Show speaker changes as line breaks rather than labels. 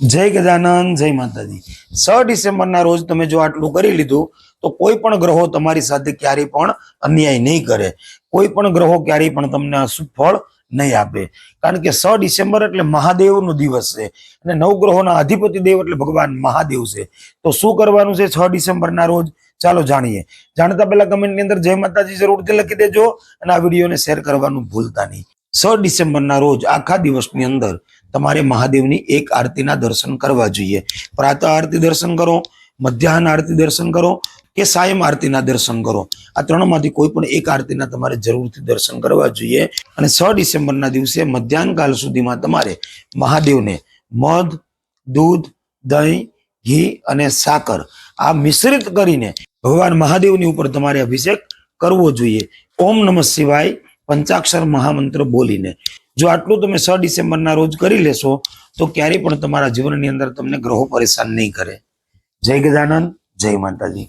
જય ગજાનંદ, જય માતાજી. છ ડિસેમ્બરના રોજ તમે જો આટલું કરી લીધું, તો કોઈ પણ ગ્રહો તમારી સાથે ક્યારેય પણ અન્યાય નહીં કરે. કોઈ પણ ગ્રહો ક્યારેય પણ તમને સુફળ ફળ નહીં આપે. કારણ કે છ ડિસેમ્બર એટલે મહાદેવનો દિવસ છે. અને નવ ગ્રહોના અધિપતિ દેવ એટલે ભગવાન મહાદેવ છે. તો શું કરવાનું છે છ ડિસેમ્બરના રોજ? ચાલો જાણીએ. જાણતા પહેલા કમેન્ટની અંદર જય માતાજી જરૂરથી લખી દેજો અને આ વિડીયોને શેર કરવાનું ભૂલતા નહીં. છ ડિસેમ્બરના રોજ આખા દિવસની અંદર તમારે મહાદેવની એક આરતીના દર્શન કરવા જોઈએ. પ્રાતઃ આરતી દર્શન કરો, મધ્યાહન આરતી દર્શન કરો કે સાયમ આરતીના દર્શન કરો. આ ત્રણમાંથી કોઈ પણ એક આરતીના તમારે જરૂરથી દર્શન કરવા જોઈએ અને છ ડિસેમ્બરના દિવસે મધ્યાહન કાલ સુધીમાં તમારે મહાદેવને મધ, દૂધ, દહીં, ઘી અને સાકર આ મિશ્રિત કરીને ભગવાન મહાદેવની ઉપર તમારે અભિષેક કરવો જોઈએ. ઓમ નમઃ શિવાય પંચાક્ષર મહામંત્ર બોલીને. જો આટલું તમે છ ડિસેમ્બરના રોજ કરી લેશો, તો ક્યારેય પણ તમારા જીવનની અંદર તમને ગ્રહો પરેશાન નહીં કરે. જય ગજાનંદ જય માતાજી.